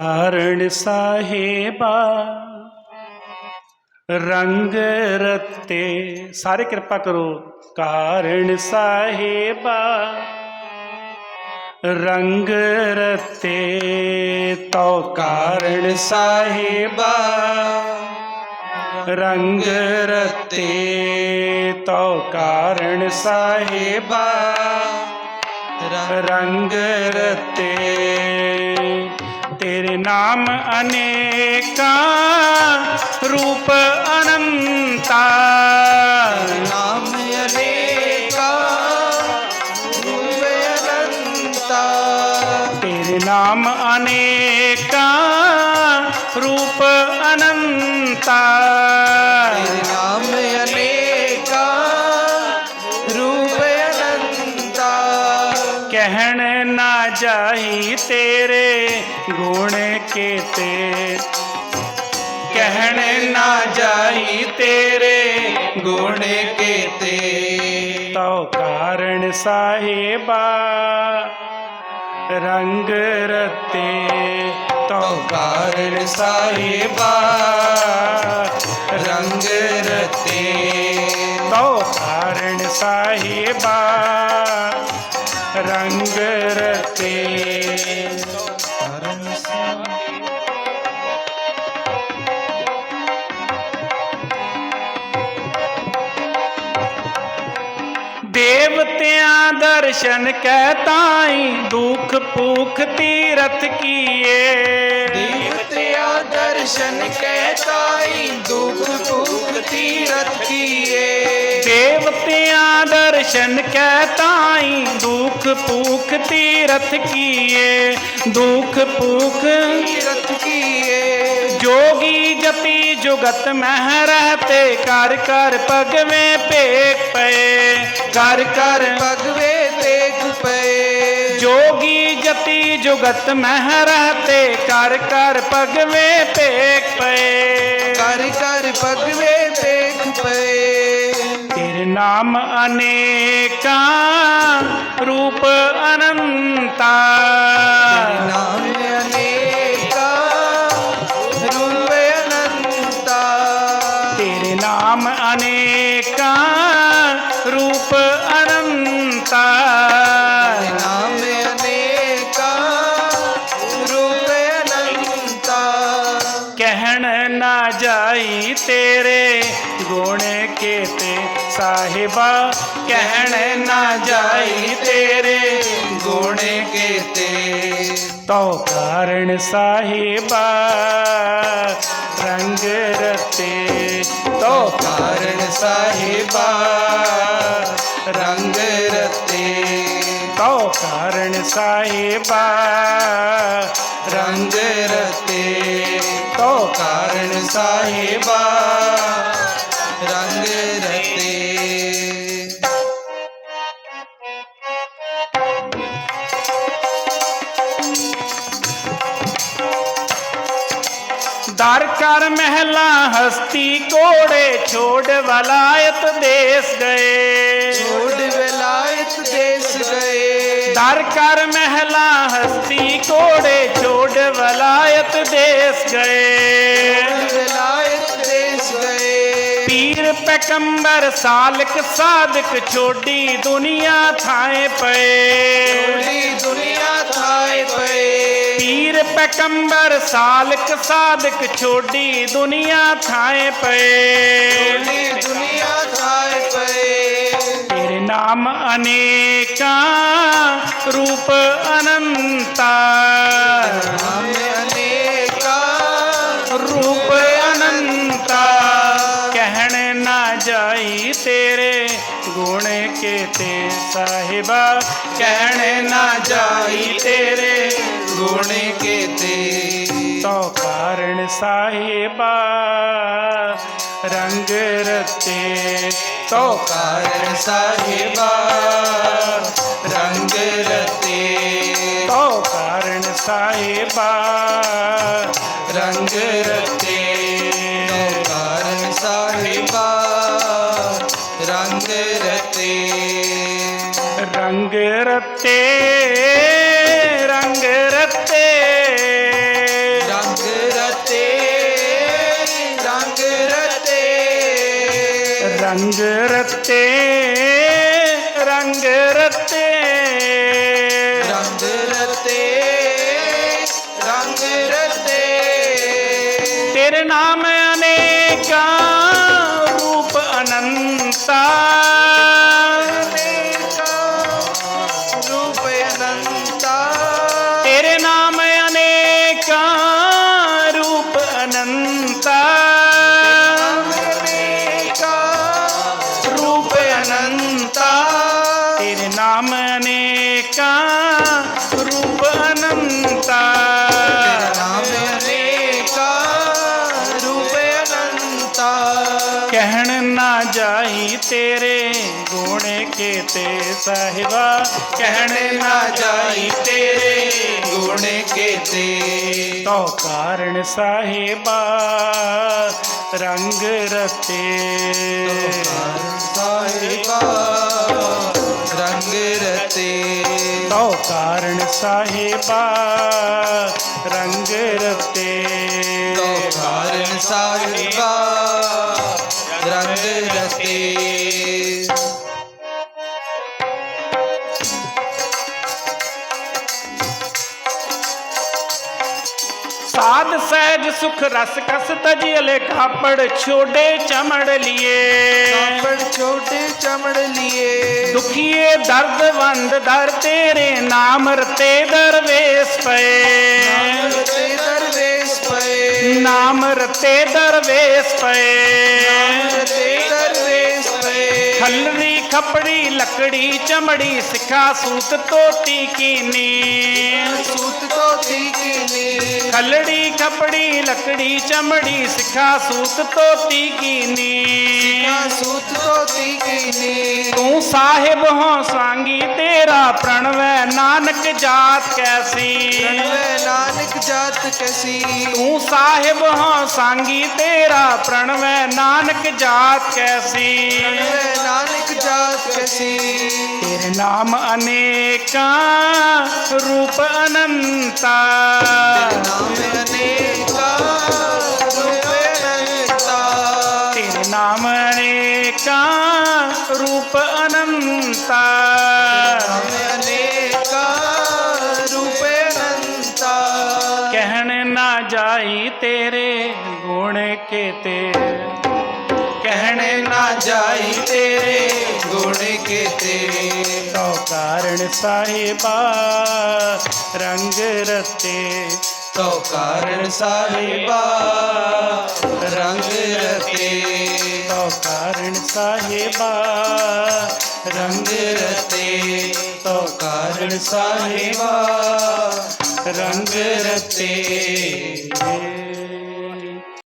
ਕਾਰਣ ਸਾਹਿਬਾ, ਰੰਗ ਰਤੇ। ਸਾਰੇ ਕਿਰਪਾ ਕਰੋ ਕਾਰਣ ਸਾਹਿਬਾ, ਰੰਗ ਰਤੇ। ਤੋ ਕਾਰਣ ਸਾਹਿਬਾ, ਰੰਗ ਰਤੇ। ਤੋ ਕਾਰਣ ਸਾਹਿਬਾ, ਰੰਗ ਰਤੇ। तेरे नाम अनेका रूप अनंता। नाम अनेका रूप अनंता। तेरे नाम अनेका रूप अनंता। नाम अनेका रूप अनंता। कहन ना जाही तेरे ਕੀਤੇ ਕਹਿਣ ਨਾ ਜਾਈ ਤੇਰੇ ਗੁਣ ਕੀਤੇ। ਤਉ ਕਾਰਣ ਸਾਹਿਬਾ ਰੰਗ ਰਤੇ। ਤਉ ਕਾਰਣ ਸਾਹਿਬਾ देवत्या दर्शन कहताई दुख भूख तीरथ किए। देवत्या दर्शन कहताई दुख भूख तीरथ किए। देवत्या दर्शन कहताई दुख भूख तीरथ किए। दुख भूख तीरथ किए। जोगी जपी जुगत महरा ते कर कर पग में पेक पे कर कर पग में पेक पे जोगी जति जुगत मह रहते कर कर पग में पेक पे कर कर पग में पेक पे तेरे नाम अनेका रूप अनंता। नाम पाने का रूप अनंता। नाम अनेका रूप कहन ना जाई तेरे गुण के ते साहिबा। कहन ना जाई तेरे गुण के ते तो कारण साहिबा। रंग रते। तो कारण साहिबा, रंग रते। तो कारण साहिबा, रंग रते। तो कारण साहिबा कर कर महला हस्ती कोड़े छोड़ वलायत देश गए। छोड़ वलायत देश गए। कर कर महला हस्ती कोड़े छोड़ वलायत देश गए। वलायत देश गए। पीर पैकंबर सालक साधक छोड़ी दुनिया थाए पे दुनिया पैकंबर सालक साधक छोड़ी दुनिया थाए पे। दुनिया थाए पे। तेरे नाम अनेका रूप अनंता। अनेका रूप अनंता। कहने ना जाई तेरे ਗੁਣ ਕੀਤੇ ਸਾਹਿਬਾ, ਕਹਿਣ ਨਾ ਜਾਈ ਤੇਰੇ ਗੁਣ ਕੀਤੇ। ਤੋ ਕਾਰਣ ਸਾਹਿਬਾ, ਰੰਗ ਰਤੇ। ਤੋ ਕਾਰਣ ਸਾਹਿਬਾ, ਰੰਗ ਰਤੇ। ਤੋ ਕਾਰਣ ਸਾਹਿਬਾ, ਰੰਗ ਰਤੇ। ਰੱਤੇ ਰੰਗ ਰੱਤੇ ਰੰਗ ਰੱਤੇ ਰੰਗ ਰੱਤੇ ਰੰਗ ਰੱਤੇ ਰੰਗ ਰੱਤੇ ਰੰਗ ਰੱਤੇ ਰੰਗ ਰੱਤੇ ਤੇਰੇ ਨਾਮ जाई तेरे गुण के ते साहिबा। कहने ना जाई तेरे गुण केते तो। कारण साहिबा रंग रते। साहिबा रंग रते। तो कारण साहिबा रंग रते। तो कारण साहिबा स्वाद सहज सुख रस कस तजियले कापड़ छोड़े चमड़ लिए। कापड़ छोड़े चमड़ लिए। दुखिए दर्द वंद दर तेरे नाम रते दरवेश पए। दरवेश पे नाम रते दरवेश पए। दरवेश पे खलरी खपड़ी ਖਪੜੀ ਲੱਕੜੀ ਚਮੜੀ ਸਿੱਖਾ ਸੂਤ ਤੋਤੀ ਕੀਨੀ ਸੂਤ ਤੋਤੀ ਕੀਨੀ ਖਲੜੀ ਖਪੜੀ ਲੱਕੜੀ ਚਮੜੀ ਸਿੱਖਾ ਸੂਤ ਤੋਤੀ ਕੀਨੀ ਕਾ ਸੂਤ ਤੋਤੀ ਕੀਨੀ ਤੂੰ ਸਾਹਿਬ ਹੋ ਸਾਂਗੀ ਤੇਰਾ ਪ੍ਰਣਵੈ ਨਾਨਕ ਜਾਤ ਕੈਸੀ ਰਣਵੇ ਨਾਨਕ ਜਾਤ ਕਸੀ ਤੂੰ ਸਾਹਿਬ ਹੋ ਸਾਂਗੀ ਤੇਰਾ ਪ੍ਰਣਵੈ ਨਾਨਕ ਜਾਤ ਕੈਸੀ तेरे नाम अनेका रूप अनंता। तेरे नाम अनेका रूप अनंता। तेरे अनेका रूप अनंता। जाई तेरे गुण के तेरे। कहने ना जाई तेरे ਗੁਣ ਕੀਤੇ। ਤੋ ਕਾਰਣ ਸਾਹਿਬਾ ਰੰਗ ਰਤੇ ਤੋ ਕਾਰਨ ਸਾਹਿਬਾ ਰੰਗ ਰਤੇ ਤੋ ਕਾਰਣ ਸਾਹਿਬਾ ਰੰਗ ਰਤੇ ਤੋ ਕਾਰਨ ਸਾਹਿਬਾ ਰੰਗ ਰਤੇ